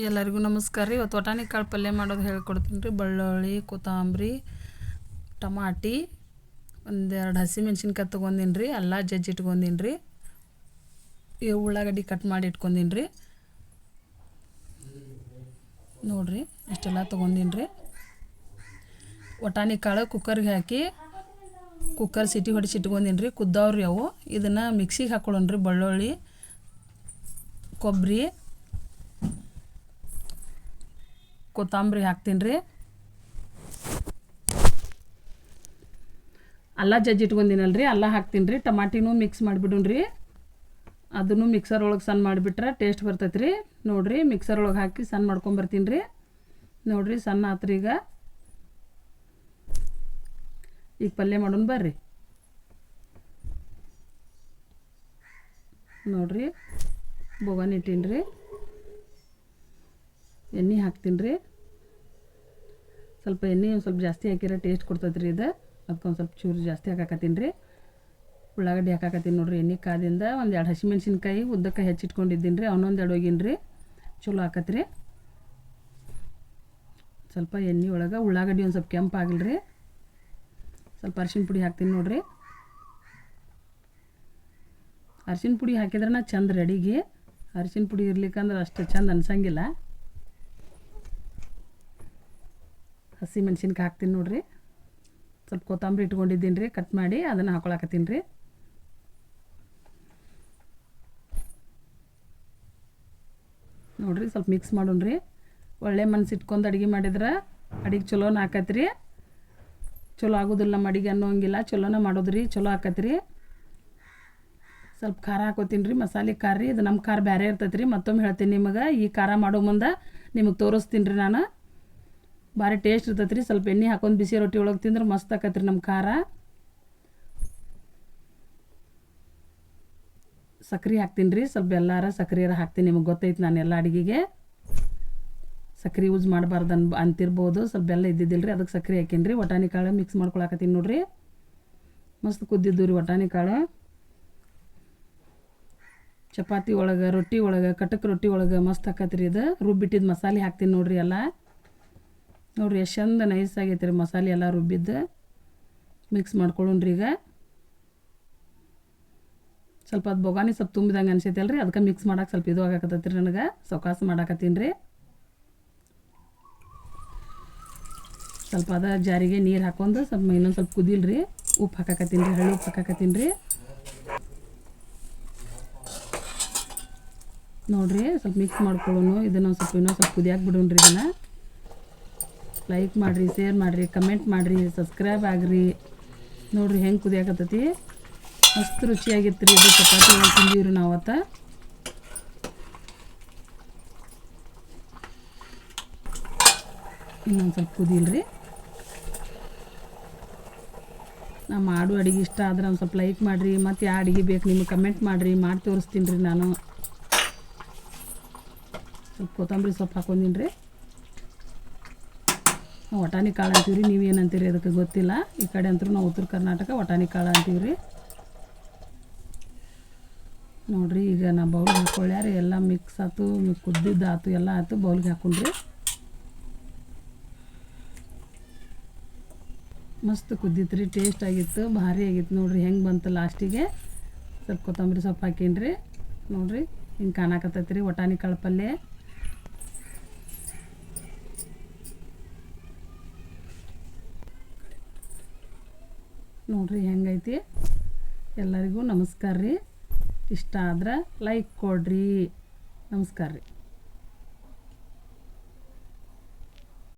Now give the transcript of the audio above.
ಎಲ್ಲರಿಗೂ ನಮಸ್ಕಾರ ರೀ. ಇವತ್ತು ಒಟಾನಿ ಕಾಳು ಪಲ್ಯ ಮಾಡೋದು ಹೇಳ್ಕೊಡ್ತೀನಿ ರೀ. ಬೆಳ್ಳುಳ್ಳಿ, ಕೊತ್ತಂಬ್ರಿ, ಟಮಾಟಿ, ಒಂದೆರಡು ಹಸಿಮೆಣ್ಸಿನ್ಕಾಯಿ ತೊಗೊಂಡಿನಿ ರೀ. ಅಲ್ಲ, ಜಜ್ಜಿ ಇಟ್ಕೊಂಡೀನಿ ರೀ. ಈ ಉಳ್ಳಾಗಡ್ಡಿ ಕಟ್ ಮಾಡಿ ಇಟ್ಕೊಂಡೀನಿ ರೀ. ನೋಡಿರಿ, ಇಷ್ಟೆಲ್ಲ ತೊಗೊಂದಿನಿ ರೀ. ವಟಾಣಿ ಕಾಳು ಕುಕ್ಕರ್ಗೆ ಹಾಕಿ ಕುಕ್ಕರ್ ಸಿಟಿ ಹೊಡಿಸಿ ಇಟ್ಕೊಂಡೀನಿ ರೀ. ಕುದ್ದವ್ರಿ ಅವು. ಇದನ್ನು ಮಿಕ್ಸಿಗೆ ಹಾಕ್ಕೊಳ್ಳೋಣ ರೀ. ಬೆಳ್ಳುಳ್ಳಿ, ಕೊಬ್ಬರಿ ಕೊತ್ತಂಬರಿ ಹಾಕ್ತೀನಿ ರೀ. ಅಲ್ಲ ಜಜ್ಜಿ ಇಟ್ಕೊಂದಿನಲ್ಲ ರೀ ಅಲ್ಲ ಹಾಕ್ತೀನಿ ರೀ. ಟಮಾಟಿನೂ ಮಿಕ್ಸ್ ಮಾಡಿಬಿಡೋಣ ರೀ. ಅದನ್ನು ಮಿಕ್ಸರ್ ಒಳಗೆ ಸಣ್ಣ ಮಾಡಿಬಿಟ್ರೆ ಟೇಸ್ಟ್ ಬರ್ತೈತೆ ರೀ. ನೋಡಿರಿ ಮಿಕ್ಸರ್ ಒಳಗೆ ಹಾಕಿ ಸಣ್ಣ ಮಾಡ್ಕೊಂಬರ್ತೀನಿ ರೀ. ನೋಡಿರಿ, ಸಣ್ಣ ಆತ್ರಿ ಈಗ. ಈಗ ಪಲ್ಯ ಮಾಡೋಣ ಬರ್ರಿ. ನೋಡಿರಿ, ಬೋಗನ್ ಇಟ್ಟೀನಿ ರೀ. ಎಣ್ಣೆ ಹಾಕ್ತೀನಿ ರೀ. ಸ್ವಲ್ಪ ಎಣ್ಣೆ ಒಂದು ಸ್ವಲ್ಪ ಜಾಸ್ತಿ ಹಾಕಿರ ಟೇಸ್ಟ್ ಕೊಡ್ತೈತೆ ರೀ ಇದು. ಅದಕ್ಕೊಂದು ಸ್ವಲ್ಪ ಚೂರು ಜಾಸ್ತಿ ಹಾಕಾಕತ್ತೀನಿ ರೀ. ಉಳ್ಳಾಗಡ್ಡಿ ಹಾಕಾಕತ್ತೀನಿ ನೋಡಿರಿ ಎಣ್ಣೆ ಕಾದಿಂದ. ಒಂದು ಎರಡು ಹಸಿಮೆಣ್ಸಿನ್ಕಾಯಿ, ಉದ್ದಕ್ಕೆ ಹೆಚ್ಚಿಟ್ಕೊಂಡಿದ್ದೀನಿ ರೀ. ಅವನೊಂದು ಎರಡು ಹೋಗಿನಿ ರೀ. ಚಲೋ ಹಾಕತ್ರಿ. ಸ್ವಲ್ಪ ಎಣ್ಣೆ ಒಳಗೆ ಉಳ್ಳಾಗಡ್ಡಿ ಒಂದು ಸ್ವಲ್ಪ ಕೆಂಪು ಆಗಲ್ರಿ ಸ್ವಲ್ಪ ಅರ್ಶಿನ ಪುಡಿ ಹಾಕ್ತೀನಿ ನೋಡಿರಿ. ಅರ್ಶಿಣ ಪುಡಿ ಹಾಕಿದ್ರೆ ನಾ ಚಂದ ರೆಡಿಗೆ ಅರ್ಶಿಣ ಪುಡಿ ಇರ್ಲಿಕ್ಕಂದ್ರೆ ಅಷ್ಟು ಚಂದ ಅನ್ಸಂಗಿಲ್ಲ. ಹಸಿ ಮೆಣ್ಸಿನ್ಕಾಯಿ ಹಾಕ್ತೀನಿ ನೋಡಿರಿ. ಸ್ವಲ್ಪ ಕೊತ್ತಂಬರಿ ಇಟ್ಕೊಂಡಿದ್ದೀನಿ ರೀ ಕಟ್ ಮಾಡಿ ಅದನ್ನು ಹಾಕೊಳಕತ್ತೀನಿ ರೀ. ನೋಡಿರಿ, ಸ್ವಲ್ಪ ಮಿಕ್ಸ್ ಮಾಡೋಣ ರೀ. ಒಳ್ಳೆ ಮನ್ಸು ಇಟ್ಕೊಂಡು ಅಡುಗೆ ಮಾಡಿದ್ರೆ ಅಡಿಗೆ ಚಲೋನ ಹಾಕತ್ರಿ ಚಲೋ ಆಗೋದಿಲ್ಲ ನಮ್ಮ ಅಡಿಗೆ ಅನ್ನೋಂಗಿಲ್ಲ, ಚಲೋನ ಮಾಡೋದ್ರಿ, ಚಲೋ ಆಕತ್ರಿ. ಸ್ವಲ್ಪ ಖಾರ ಹಾಕೋತೀನಿ ರೀ, ಮಸಾಲೆ ಖಾರ ರೀ, ಇದು ನಮ್ಮ ಖಾರ ಬೇರೆ ಇರ್ತೈತೆ ರೀ ಮತ್ತೊಮ್ಮೆ ಹೇಳ್ತೀನಿ ನಿಮಗೆ, ಈ ಖಾರ ಮಾಡೋ ಮುಂದೆ ನಿಮಗೆ ತೋರಿಸ್ತೀನಿ ರೀ ನಾನು. ಭಾರಿ ಟೇಸ್ಟ್ ಇರ್ತೈತೆ ರೀ ಸ್ವಲ್ಪ ಎಣ್ಣೆ ಹಾಕೊಂಡು ಬಿಸಿ ರೊಟ್ಟಿ ಒಳಗೆ ತಿಂದ್ರೆ ಮಸ್ತ್ ರೀ ನಮ್ಮ ಖಾರ. ಸಕ್ರೆ ಹಾಕ್ತೀನಿ ರೀ ಸ್ವಲ್ಪ ಎಲ್ಲಾರ ಸಕ್ರೆಯಾರ ಹಾಕ್ತೀನಿ. ನಿಮಗೆ ಗೊತ್ತೈತೆ ನಾನು ಎಲ್ಲ ಅಡುಗೆಗೆ. ಸಕ್ರೆ ಯೂಸ್ ಮಾಡಬಾರ್ದು ಅನ್ ಅಂತಿರ್ಬೋದು. ಸ್ವಲ್ಪ ಬೆಲ್ಲ ಇದ್ದಿದ್ದಿಲ್ಲ ರೀ ಅದಕ್ಕೆ ಸಕ್ರೆ ಹಾಕೀನಿ ರೀ ವಟಾಣಿ ಕಾಳು ಮಿಕ್ಸ್ ಮಾಡ್ಕೊಳಕತ್ತೀನಿ ನೋಡಿರಿ. ಮಸ್ತ್ ಕುದ್ದಿದ್ದು ರೀ ವಟಾಣಿ ಕಾಳು. ಚಪಾತಿ ಒಳಗೆ, ರೊಟ್ಟಿ ಒಳಗೆ, ಕಟಕ್ ರೊಟ್ಟಿ ಒಳಗೆ ಮಸ್ತ್ ಹಾಕತ್ರಿ ಇದು. ರುಬ್ಬಿಟ್ಟಿದ್ದು ಮಸಾಲೆ ಹಾಕ್ತೀನಿ ನೋಡಿರಿ ಎಲ್ಲ. ನೋಡಿರಿ ಎಷ್ಟು ಚಂದ ನೈಸ್ ಆಗೈತೆ ರೀ ಮಸಾಲೆ ಎಲ್ಲ ರುಬ್ಬಿದ್ದು. ಮಿಕ್ಸ್ ಮಾಡ್ಕೊಳ್ಳೋಣ್ರಿ ಈಗ. ಸ್ವಲ್ಪ ಅದು ಬೊಗಾನಿ ಸ್ವಲ್ಪ ತುಂಬಿದಂಗೆ ಅನ್ಸೈತೆ ಅಲ್ರಿ, ಅದಕ್ಕೆ ಮಿಕ್ಸ್ ಮಾಡಕ್ಕೆ ಸ್ವಲ್ಪ ಇದು ಆಗಾಕತ್ತೈತೆ ರೀ ನನಗೆ. ಸೌಕಾಸ ಮಾಡಾಕತ್ತೀನಿ ರೀ. ಸ್ವಲ್ಪ ಅದ ಜಾರಿಗೆ ನೀರು ಹಾಕೊಂಡು ಸ್ವಲ್ಪ ಇನ್ನೊಂದು ಸ್ವಲ್ಪ ಕುದಿಲ್ರಿ ಉಪ್ಪು ಹಾಕಾಕತ್ತೀನಿ ರೀ, ಹಳ್ಳಿ ಉಪ್ಪು ಹಾಕಾಕತ್ತೀನಿ ರೀ. ನೋಡಿರಿ ಸ್ವಲ್ಪ ಮಿಕ್ಸ್ ಮಾಡ್ಕೊಳ್ಳೋಣ, ಇದನ್ನು ಸ್ವಲ್ಪ ಇನ್ನೊಂದು ಸ್ವಲ್ಪ ಕುದಿಯಾಕೆ ರೀ ಇದನ್ನು. ಲೈಕ್ ಮಾಡಿರಿ ಶೇರ್ ಮಾಡಿರಿ ಕಮೆಂಟ್ ಮಾಡಿರಿ ಸಬ್ಸ್ಕ್ರೈಬ್ ಆಗಿರಿ. ನೋಡಿರಿ ಹೆಂಗೆ ಕುದಿಯಾಕತ್ತೈತಿ. ಮಸ್ತ್ ರುಚಿಯಾಗಿತ್ತು ರೀ ಚಪಾತಿ ರೀ ನಾವು ಅವತ್ತ ಇನ್ನೊಂದು ಸ್ವಲ್ಪ ಕುದಿಲ್ರಿ. ನಾ ಮಾಡೋ ಅಡುಗೆ ಇಷ್ಟ ಆದ್ರೆ ಒಂದು ಸ್ವಲ್ಪ ಲೈಕ್ ಮಾಡಿರಿ ಮತ್ತು ಯಾವ ಅಡುಗೆ ಬೇಕು ನಿಮಗೆ ಕಮೆಂಟ್ ಮಾಡಿರಿ ಮಾಡಿ ತೋರಿಸ್ತೀನಿ ರೀ ನಾನು. ಸ್ವಲ್ಪ ಕೊತ್ತಂಬರಿ ಸೊಪ್ಪು ಹಾಕೊಂದಿನಿ ರೀ ವಟಾಣಿ ಕಾಳು ಅಂತೀವಿ ರೀ ನೀವು ಏನಂತೀರಿ ಅದಕ್ಕೆ ಗೊತ್ತಿಲ್ಲ. ಈ ಕಡೆ ಅಂತೂ ನಾವು ಉತ್ತರ ಕರ್ನಾಟಕ ವಟಾಣಿ ಕಾಳು ಅಂತೀವಿ ರೀ ನೋಡಿರಿ, ಈಗ ನಾ ಬೌಲ್ಗೆ ಹಾಕೊಳ್ಳ್ಯಾರ ಎಲ್ಲ ಮಿಕ್ಸ್ ಆಯ್ತು ಕುದ್ದಿದ್ದು ಆಯ್ತು ಎಲ್ಲ ಆಯ್ತು ಬೌಲ್ಗೆ ಹಾಕೊಂಡ್ರಿ. ಮಸ್ತ್ ಕುದ್ದಿತ್ತು ರೀ ಟೇಸ್ಟ್ ಆಗಿತ್ತು, ಭಾರಿ ಆಗಿತ್ತು ನೋಡಿರಿ, ಹೆಂಗೆ ಬಂತು ಲಾಸ್ಟಿಗೆ ಸ್ವಲ್ಪ ಕೊತ್ತಂಬರಿ ಸೊಪ್ಪು ಹಾಕೀನಿ ರೀ ನೋಡಿರಿ, ಹಿಂಗೆ ಕಾಣಕತ್ತೈತಿ ರೀ ವಟಾಣಿ ಕಾಳು ಪಲ್ಯ. ನೋಡಿರಿ ಹೆಂಗೈತಿ? ಎಲ್ಲರಿಗೂ ನಮಸ್ಕಾರ ರೀ. ಇಷ್ಟ ಆದ್ರೆ ಲೈಕ್ ಕೊಡ್ರಿ. ನಮಸ್ಕಾರ ರೀ.